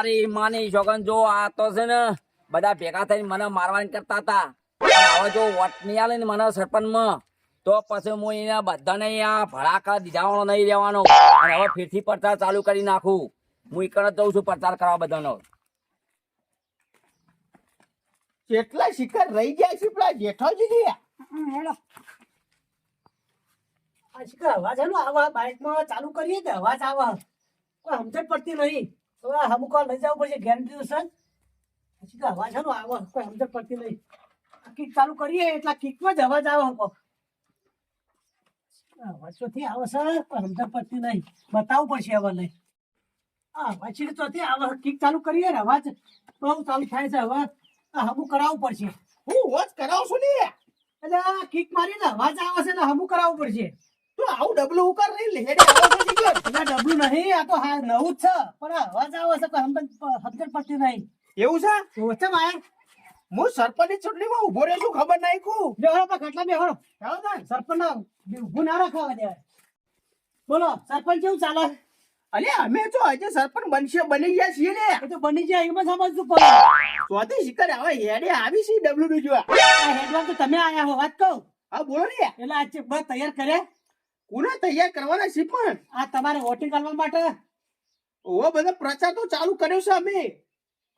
મારી માની જોગન જો આ તો છે ને બધા ભેગા થઈને મને મારવાની કરતા હતા. હવે જો વોટ નહીં આલે ને મને સરપંચમાં તો પછી હું એના બધાને આ ભડાકા દીધાવાનો નહીં રહેવાનો. અને હવે ફેરથી પ્રચાર ચાલુ કરી નાખું. હું ઈકણ જ જઉં છું પ્રચાર કરવા બધાનો. કેટલા શિકાર રહી ગયા છે પેલા જેઠાજી ગયા હેલો આ શીખર અવાજ હેલો આવા બાઇકમાં ચાલુ કરીએ કે અવાજ આવા. કોઈ સમજણ પડતી નહીં. હવે વાર લઈ જવું પડશે ગેરંટી સર શીખર અવાજ હેલો આવે કોઈ સમજણ પડતી નહીં. કિક ચાલુ કરીએ એટલા કિકમાં જ અવાજ આવે હકો. અવાજ ચોથી આવે સર કોઈ સમજણ પડતી નહીં. બતાવવું પડશે હવે નહીં. હા પછી તો ચોથી આવે કિક ચાલુ કરીએ ને અવાજ બહુ ચાલુ થાય છે હવે. આ હમું કરાવવું પડશે. હું વોચ કરાવશું ને? એટલે કીક કિક મારીને અવાજ આવે છે ને હમું કરાવવું પડશે. તો આવું ડબલું ઉકાર રહી આવો એટલે ડબલું નહીં આ તો હા નવું જ છે. પણ અવાજ આવે છે સમજણ પડતી નહીં. એવું છે? તો ચમ આયા હું સરપંચની ચૂંટણીમાં ઊભો રહ્યો છું ખબર નહીં કુ બેહો પા ખાટલા બેહો ચાલો તાન. સરપંચ ઉભું ના રાખવા દે બોલો સરપંચ કેવું ચાલે? અલે અમે તો આજે સરપંચ બનશે બની ગયા છીએ ને. એ તો બની જાય એમાં સમજતું પડે. સ્વાતી શિકર હવે હેડે આવી છે ડબલ્યુ જોવા હેડવાન તો તમે આયા હો વાત કહું. હા બોલો ને. એટલે આજે બસ તૈયાર કરે કોને તૈયાર કરવાના છે પણ. આ તમારે વોટિંગ કરવા માટે? ઓ બધો પ્રચાર તો ચાલુ કર્યો છે અમે.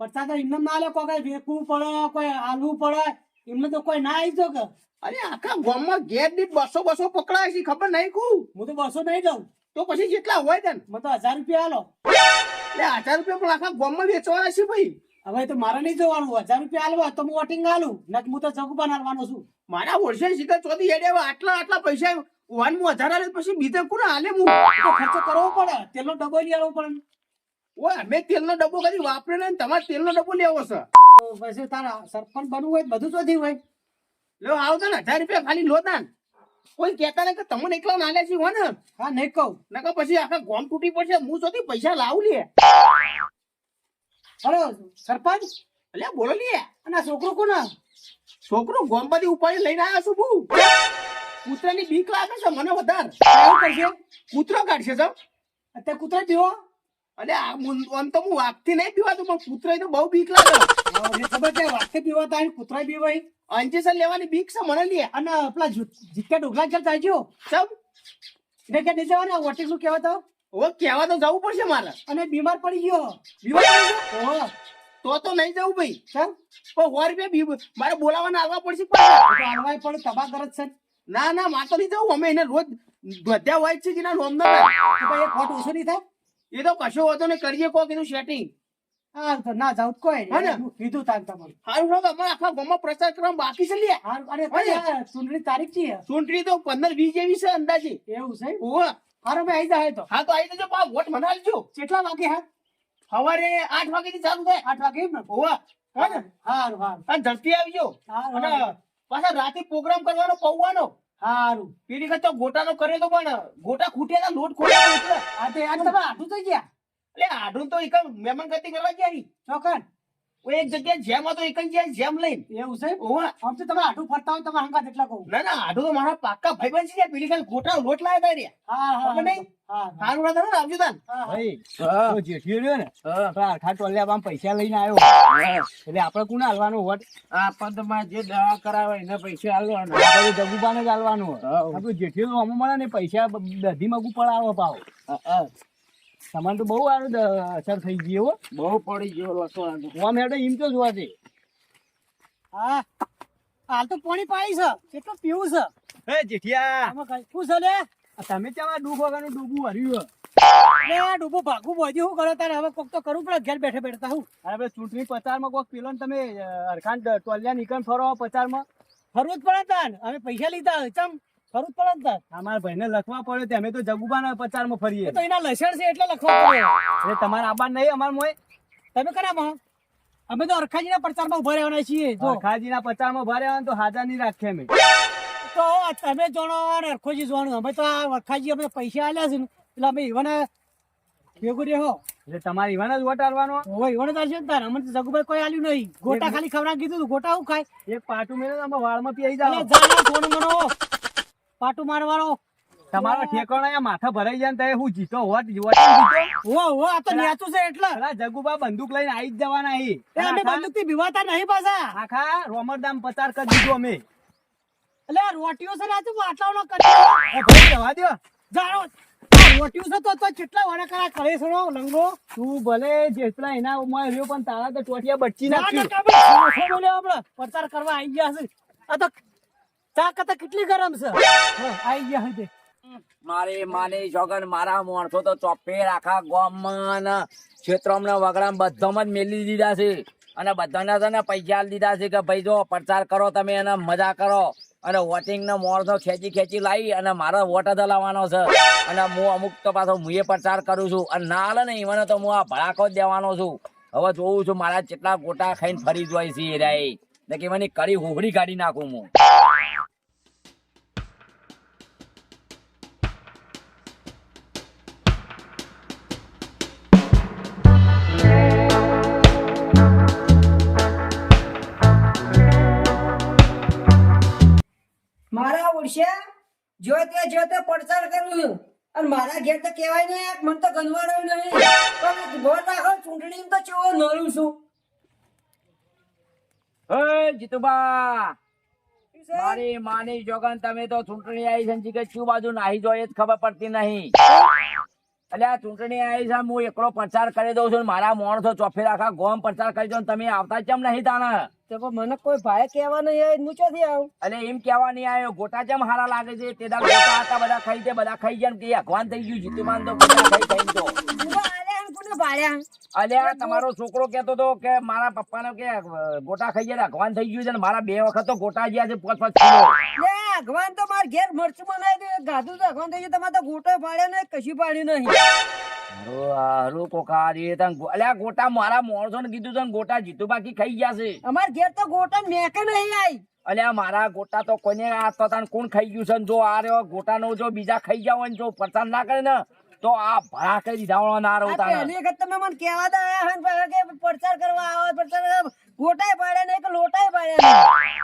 પ્રચાર તો એમને ના લે કોઈ વેકવું પડે કોઈ આલવું પડે. એમને તો કોઈ ના આવી જો કે. અરે આખા ગામમાં ગેર દીઠ બસો બસો પકડાય છે ખબર નહીં કુ હું તો બસો નહીં દઉં તો પછી જેટલા હોય તને મને તો હજાર રૂપિયા આલો. એટલે હજાર રૂપિયા પણ આખા ગામમાં વેચવાના છે ભાઈ. હવે તો મારે નહીં જવાનું. હજાર રૂપિયા આલવા તો હું વોટિંગ આલું. ના હું તો જગુ બનાવવાનો છું. મારા વર્ષે શિકાર ચોથી હેડે આટલા આટલા પૈસા વાન હું હજાર આલે પછી બીજા કોને હાલે હું? ખર્ચો કરવો પડે. તેલનો ડબ્બો લઈ આવવો પડે ઓય અમે તેલનો ડબ્બો કદી વાપરે ને તમારે તેલનો ડબ્બો લેવો છે. પછી તારા સરપંચ બનવું હોય બધું તો થયું હોય. લો આવતા ને હજાર રૂપિયા ખાલી લો તાન. કોઈ કહેતા ને કે તમને એકલા નાલે છે હો ને. હા નહીં કહું. નકર પછી આખા ગોમ તૂટી પડશે. હું ચોથી પૈસા લાવું લે. હલો સરપંચ. અલ્યા બોલો લે. અને આ છોકરો કોના છોકરો ગોમ બધી ઉપાડી લઈને આવ્યા છું હું કૂતરાની બીક લાગે છે મને વધારે. એવું કરશે? કૂતરો કાઢશે સર અત્યારે કૂતરા પીવો. અને આમ તો હું વાઘથી નહીં પીવાતું પણ કૂતરા તો બહુ બીક લાગે. મને ખબર છે વાકે પીવાતા હોય કૂતરા પીવાય અંજેસન લેવાની બીક છે મને લે. અને પેલા જીતકા ડોગલા ચાલ ચાલજો સબ એટલે કે નહીં જવાના? વોટિંગનું કહેવા તો? કહેવા તો જવું પડશે મારે. અને બીમાર પડી ગયો. બીમાર પડી ગયો? તો તો નહીં જવું ભાઈ. ચમ પણ સો રૂપિયા મારે બોલાવાના આવવા પડશે પણ પાછા. હાલવાય પડે તબા કરત છે. ના ના માતો નહીં જવું અમે એને રોજ બધા હોય છે જેના નોમ ના ભાઈ ખોટ ઓછો નહીં થાય. એ તો કશો હોતો ને કરીએ કો કીધું સેટિંગ હા તો ના જાવ કોઈ હા ને? નહીં. હું કીધું તાન તમારું. હારું સાહેબ અમારે આખા ગામમાં પ્રચાર કરવા બાકી છે લે અરે હા ને? આ ચૂંટણી તારીખ છે ચૂંટણી તો પંદર વીસ જેવી છે અંદાજે. એવું છે ઓવે. હારો ભાઈ આવી જાય તો. હા તો આવી જજો પા વોટ મને આલજો કેટલા વાગે હા? સવારે આઠ વાગેથી ચાલુ થાય. આઠ વાગે એમ ને? ઓવે. હા? હારું હારું. અને ઝડપી આવજો. અને પાછા રાતે પ્રોગ્રામ કરવાનો પૌવાનો હારું પેલી વખત ગોટાનો કર્યો તો પણ ગોટા ખૂટ્યા લોટ ખૂટ્યા એટલે. આ તે આ તમે આટલું થઈ ગયા એટલે આઢું તો એક મહેમાન ગતિ કરવા ગયા. ચોકન એક જગ્યાએ જેમ હતો એક જગ્યાએ જેમ લઈને. એવું છે? ઓવા આમ તો તમે આટલું ફરતા હોય તમે હંગાત એટલા કહું. ના ના આઢું તો મારા પાક્કા ભાઈબંધ છે પેલી વખત ગોટા લોટ લાયા તા રહ્યા. હા હા નહીં? હા હા. સારું રાત ને આવજો તાન. ભાઈ હા, રહ્યો ને હા. તો આખા પૈસા લઈને આવ્યો. એટલે આપણે કોને હાલવાનું હોટ આ પણ તમારે જે દવા કરાવે એને પૈસા જગુબાને જ હાલવાનું હોય. હા. આપણું જેઠિયો મળે ને પૈસા બધી મગું પડાવો પાવ. હા, હા. તમારે તો બહુ સારું અસર થઈ ગઈ હો. બહુ પડી ગયો રસો આમ હેડે એમ તો જોવા છે હા. હાલ તો પાણી પાઈ છે. કેટલું પીવું છે? હે જેઠિયા. આમાં કઈ શું છે લે. આ તમે ત્યાં ડૂબ વગરનું ડૂબું હર્યું લે આ ડૂબો ભાગું બોજી હું કરો તારે? હવે કોક તો કરવું પડે ઘેર બેઠે બેઠા હું અરે આપણે ચૂંટણી પ્રચારમાં કોક પેલો તમે હરખાન ટોલિયા નીકળ ફરો પ્રચારમાં. ફરવું જ પડે તાન. અમે પૈસા લીધા ચમ? ફરવું પડે ને અમારા ભાઈને લખવા પડ્યો તે અમે તો જગુબાના પ્રચારમાં ફરીએ. તો એના લસણ છે એટલે લખવા પડે. એટલે તમારા આબા નહીં અમાર મોય તમે કરામાં અમે તો અરખાજીના પ્રચારમાં ઊભા રહેવાના છીએ જો. ખાજીના પ્રચારમાં ભરે આવે ને તો હાજર નહીં રાખીએ અમે. તો તમે જોણો અને અરખોજી જોણો અમે તો આ અરખાજી અમે પૈસા આલ્યા છે એટલે અમે ઈવાના ભેગું રહ્યો એટલે તમારે ઈવાના જ વોટ હોય ઈવાના ઈવાને ચાલશે ને તાર. અમને જગુભાઈ કોઈ આલ્યું નહીં. ગોટા ખાલી ખવડાવી કીધું ગોટા હું ખાય? એક પાટું મેળો તમે વાળમાં પી એટલે જાઓ જાણે મનો પાટું મારવાનો. તમારો ઠેકાણો અહીંયા માથા ભરાઈ જાય ને હું જીતો હોત વોટિંગ જીતો? ઓ ઓ આ તો નેતું છે એટલે. પેલા જગુબા બંદૂક લઈને આવી જ જવાના અહીં એ અમે બંદૂકથી બીવાતા નહીં પાછા. આખા રોમરદામ પચાર કરી દીધું અમે. એટલે રોટીઓ છે ને તો કરી એ ભાઈ જવા દો જાણો રોટીઓ છે તો તો કેટલા વડા કરા કરે છે લંગો તું ભલે જેટલા એના ઉમર રહ્યો પણ તારા તો ટોટિયા નાખ્યું. બોલ્યો આપણે. પ્રચાર કરવા આવી ગયા છે. આ તો ચા કરતા કેટલી ગરમ છે? આઈ ગયા છે મારે માની છોકન મારા માણસો તો ચોપે આખા ગામમાં ક્ષેત્રમાં વગડામાં બધામાં જ મેલી દીધા છે. અને બધાને છે ને પૈસા દીધા છે કે ભાઈ જો પ્રચાર કરો તમે એને મજા કરો. અને વોટિંગ ને માણસો ખેંચી ખેંચી લાવી અને મારો વોટ જ લાવવાનો છે. અને હું અમુક તો પાછો હું એ પ્રચાર કરું છું. અને ના હાલે ને મને તો હું આ ભડાકો જ દેવાનો છું. હવે જોઉં છું મારા કેટલા ગોટા ખાઈને ફરી જોઈ છે એ રાય. કે મને કડી હોહરી કાઢી નાખું હું. અને મારા ઘેર તો કહેવાય નહીં મને તો ગનવાડો નહીં. પણ વોટ આખો ચૂંટણી તો ચેવો નરું છું. હે જીતુબા મારી માની જોગન તમે તો ચૂંટણી આવી છે કે શું બાજુ નાહી જોઈએ જ ખબર પડતી નહીં. એટલે આ ચૂંટણી આવી છે હું એકલો પ્રચાર કરી દઉં છું મારા મોણસો ચોફે રાખા ગોમ પ્રચાર કરી દઉં તમે આવતા કેમ નહીં તાના તો મને કોઈ ભાઈ કહેવા નહીં આવે હું ચોથી આવું? એટલે એમ કેવા નહીં આવ્યો ગોટા કેમ હારા લાગે છે? તે ગોટા હતા બધા ખાઈ છે બધા ખાઈ ગયા કે અગવાન થઈ ગયું જીતુમાન તો ખાઈ ખાઈ તો. ને અલ્યા તમારો છોકરો કેતો હતો કે મારા પપ્પાને કે ગોટા ખાઈ ગયા અગવાન થઈ ગયું છે ને મારા બે વખત તો ગોટા ગયા છે પાંચ પાંચ કિલો. લે તો માર ઘેર મરચું બનાવી દે ગાધું તો અગવાન થઈ ગયું તમારે તો ગોટો પાડ્યો નહીં કશું પાડ્યું નહીં. હારું, હારું તન અલ્યા ગોટા મારા માણસો ને કીધું છે ગોટા જીતુ બાકી ખાઈ ગયા છે. અમાર ઘેર તો ગોટા મેકે નહીં આવી અલ્યા મારા ગોટા તો કોને આ તો તને કોણ ખાઈ ગયું છે જો આ રહ્યો ગોટાનો જો બીજા ખાઈ ને જો પ્રચાર ના કરે ને તો આ ભરા કરી દીધા ના રહું આ તાને વખત તમે મને કહેવા દે આયા કે પ્રચાર કરવા આવો પ્રચાર. ગોટાય પાડે ને કે લોટાય પાડે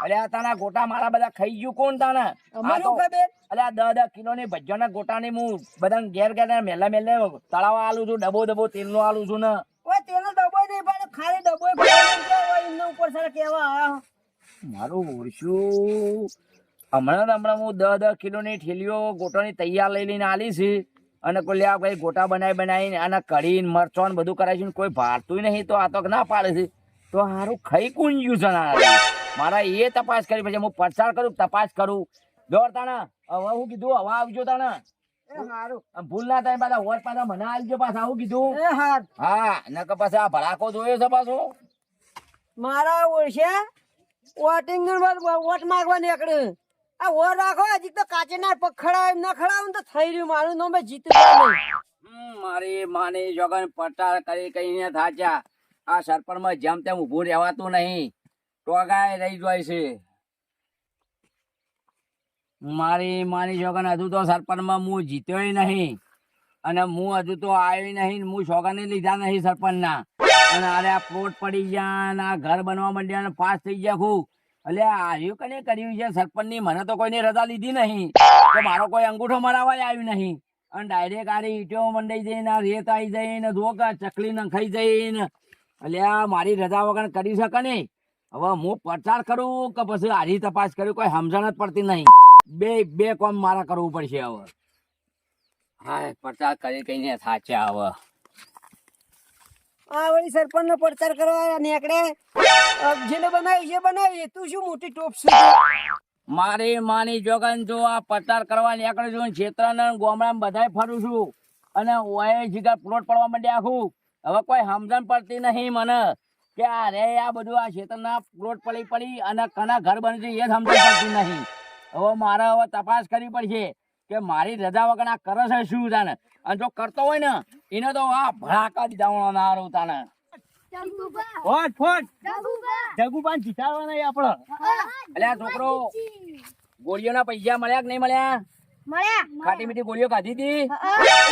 અરે આ તાના ગોટા મારા બધા ખાઈ ગયું કોણ તાને આ તો ખબર? અલ્યા દસ દસ કિલો ની ભજ્જાના ગોટા ની હું બધા ઘેર ઘેર મેલા મેલે તળાવા આલું છું ડબો ડબો તેલનું આલું છું ને. ઓય તેનો ડબો નહીં પણ ખાલી ડબો એમના ઉપર સર કેવા આયા મારું ઓરશું હમણાં હમણાં હું દસ દસ કિલોની ઠેલીઓ ગોટાની તૈયાર લઈ લઈને આલી છે. અને કોઈ લ્યા ભાઈ ગોટા બનાવી બનાવીને આના કરીને મરચો ને બધું કરાય છે કોઈ ભારતું નહીં તો આ તો ના પાડે છે. તો હારું ખાઈ કોણ ગયું છે મારા એ તપાસ કરી પછી હું પ્રચાર કરું તપાસ કરું? જોર તાણા હવે હું કીધું હવે આવજો તાણા. ભૂલ ના થાય પાછા હોટ પાછા મને આવજો પાછા આવું કીધું. હા નકર પાછા આ ભડાકો જોયો છે પાછો. મારા ઓળશે? વોટિંગ વોટ માગવા નીકળ્યું આ વોટ રાખો, હજી તો કાચેના પગ ન ખડાવે તો થઈ રહ્યું મારું નો જીતું નહીં. મારી માની જોગન પટાર કરી કહીને થાચા. આ સરપંચમાં જેમ તેમ ઊભું રહેવાતું નહીં. ટોગાય રહી જાય છે. મારી માની જોગન, હજુ તો સરપંચમાં હું જીત્યો નહીં. અને હું હજુ તો આવ્યો નહીં હું સોગાને લીધા નહીં સરપંચના. અને અરે આ પ્લોટ પડી ગયા આ ઘર બનવા માંડ્યા પાસ થઈ ગયા ખૂબ. એટલે આવ્યું કને કર્યું છે? સરપંચની મને તો કોઈને રજા લીધી નહીં. તો મારો કોઈ અંગૂઠો મરાવાય આવ્યું નહીં. અને ડાયરેક્ટ આરી ઈટો મંડાઈ જઈને રેત આવી જઈને જો ચકલી નખાઈ જઈને. એટલે મારી રજા વગર કરી શકે નહીં. હવે હું પ્રચાર કરું કે પછી આરી તપાસ કરું, કોઈ સમજણ જ પડતી નહીં. બે બે કોમ મારા કરવું પડશે હવે. હા, પ્રચાર કરી કઈને સાચે હવે. આ વળી સરપંચ નો પ્રચાર કરવા નીકળે. જેને બનાવી એ બનાવી તું શું મોટી ટોપ છે? મારી માની જોગન, જો આ પ્રચાર કરવા નીકળું છું ક્ષેત્રના ગામડામાં બધાય ફરું છું અને ઓએ જીગા પ્લોટ પડવા માંડ્યા આખું. હવે કોઈ સમજણ પડતી નહીં મને કે આ રે આ બધું આ ક્ષેત્રના પ્લોટ પડી પડી અને કના ઘર બને છે એ સમજણ પડતી નહીં. હવે મારે હવે તપાસ કરવી પડશે કે મારી રજા વગર આ કરે છે શું તાને અને જો કરતો હોય ને એને તો આ ભડાકા દીધા ના હારું તાને ફોટ. ફોટ જગુબાન આપણો. છોકરો ગોળીઓના પૈસા મળ્યા કે નહીં મળ્યા? ખાટી મીઠી ગોળીઓ ખાધી હતી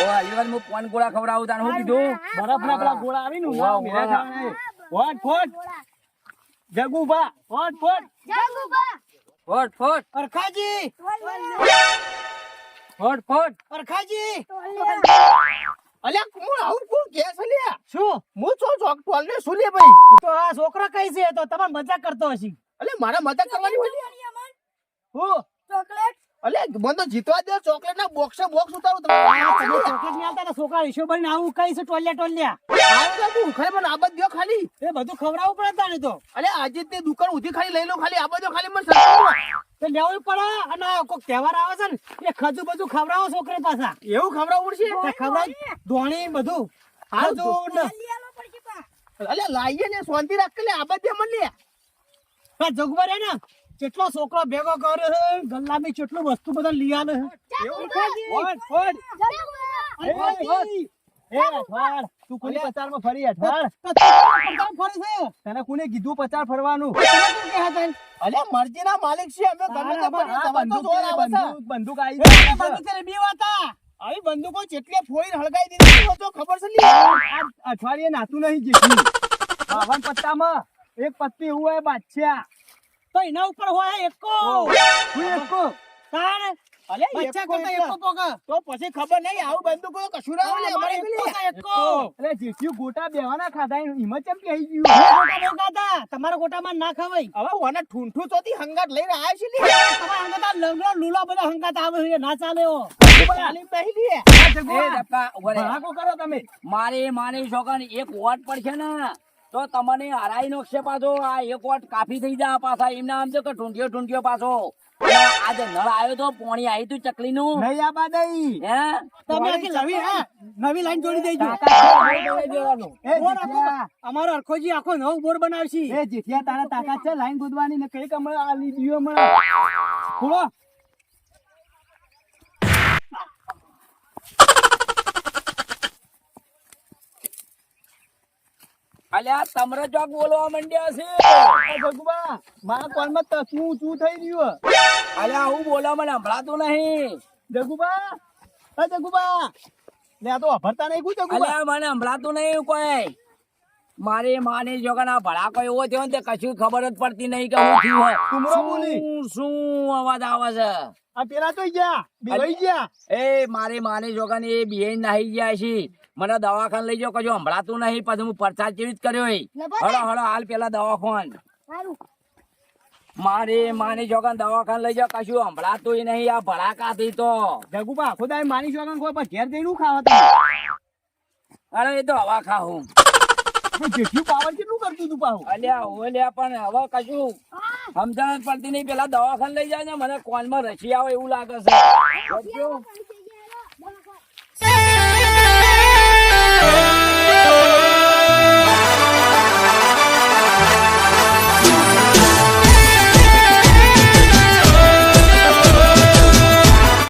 ઓ હજી હું પોન ગોળા ખવડાવું તાને શું કીધું? બરફના પેલા ગોળા આવી ને. ફોટ ફોટ. જગુબા ફોટ ફોટ. ફોટ ફોટ. અરખાજી. ફોડ ફોડ અરખાજી. અલ્યા કોણ આવું કોણ કે છે લ્યા શું? હું છો ચોક ટોલ ને શું લે ભાઈ તો આ છોકરા કઈ છે? તો તમારે મજાક કરતો હશે. અલ્યા મારા મજાક કરવાની હોય? હું. ચોકલેટ? અલ્યા મને તો જીતવા દે ચોકલેટ ના બોક્સે બોક્સ ઉતારું તમે. આ તમે ચોકલેટની આલતા ને છોકરા ઈશો બનીને આવું કઈ છે ટોલિયા ટોલ્યા? આવું તો આબદ દ્યો ખાલી. એ બધું ખવડાવવું પડે તાને તો. અલે આજે તે દુકાન ઉધી ખાલી લઈ લો ખાલી દ્યો ખાલી મને તો લેવું પડે અને કોઈક તહેવાર આવે છે ને એ ખજુ બધું ખવડાવો છોકરા પાછા એવું ખવડાવવું પડશે? ખવડાવ ધોણી બધું. અલ્યા લાઈએ ને શાંતિ રાખ લે આ દે મને લે. આ જગબર હે ને કેટલો છોકરો ભેગો કર્યો છે ગલ્લામાં કેટલું વસ્તુ બધા લઈ આલે ફોડ ફોડ એ, ફોડ. તું કોની પચારમાં ફરી અઠવાડ તને કોને કીધું પચાર ફરવાનું? અલે મરજી ના માલિક છે અમે ગમે તે બંદૂક જોર આવે છે. બંદૂક બંદૂક આવી આવી બંદૂકો જેટલે ફોડીને હળગાઈ દીધી તો ખબર છે? અઠવાડિયે નાતું નહીં જીતી બાવન પત્તામાં એક પત્તી હું હોય બાદશાહ. તો એના ઉપર હોય એકો હું એકો તાણ અલ્યા બચ્ચા એકો. પોકા તો પછી ખબર નહીં આવું બંદૂકો તો કશું હોય લે, અમારે એકો અરે જેઠી ગોટા બેવાના ખાધા હિંમત કેમ કે આવી ગયું ગોટા ખાધા. તમારા ગોટામાં ના ખવાય હવે ઓને ઠૂંઠું ચોથી હંગાત લઈને આયા છે લી. તમારા હંગાતા લંગડો લૂલા બધા હંગાત આવે છે ના ચાલે હો તાલીમ નહીં લી. એ ડબકા ઊભા રહે. ભડાકો કરો તમે મારી માની છોકરાને એક વોટ પડશે ને તો તમને હરાઈ નાખશે પાછો. આ એક વોટ કાફી થઈ જાય પાછા. એમને આમ છે કે ઢૂંઢિયો ઢૂંઢિયો પાછો. આજે નળ આવ્યો તો પોણી આવી તું ચકલી નું નહીં આ બાદ હે? તમે આખી નવી હે? નવી લાઈન જોડી દેજો. આખો અમારો અરખોજી આખો નવો બોર બનાવશે. એ જીઠિયા તારા તાકાત છે? લાઈન ગોદવાની ને કઈ કમળ આ લીધીઓ હમણાં. ખોલો અલ્યા તમરે ચોક બોલવા માંડ્યા છે. ભગવા મારા કોલમાં તસવું ઊંચું થઈ રહ્યું અલ્યા હું બોલવા મને સંભળાતું નહીં. જગુબા એ જગુબા લે આ તો વાપરતા નહીં કું જગુબા. અલ્યા મને સંભળાતું નહીં કોઈ. મારી માની એવો થયો ને તે કશું ખબર જ પડતી નહીં કે હું થયું હોય. તુમરો બોલી. શું અવાજ આવે છે? આ પેલા તો ગયા બેવાઈ ગયા. એ મારી માની છોકરાની એ બિહાઈ નાહી ગયા છે. મને દવાખાને લઈ જાઓ કજો સંભળાતું નહીં પછી હું પરસાદ જેવી જ કર્યો હળો હળો હાલ પેલા દવાખાન. મારી માની છોકરાને દવાખાને લઈ જાઓ કશું સંભળાતું નહીં આ ભડાકાથી તો. જગુબા ખુદા માની શોખન કોઈ પણ ઘેર જઈને ખાવા અરે એ તો હવા ખાવું જેઠિયું પાવર કેટલું કરતું તું પાહું? અલ્યા ઓલ્યા પણ હવે કશું સમજણ પડતી નહીં પેલા દવાખાને લઈ જાય ને મને કોનમાં રસી આવે એવું લાગે છે?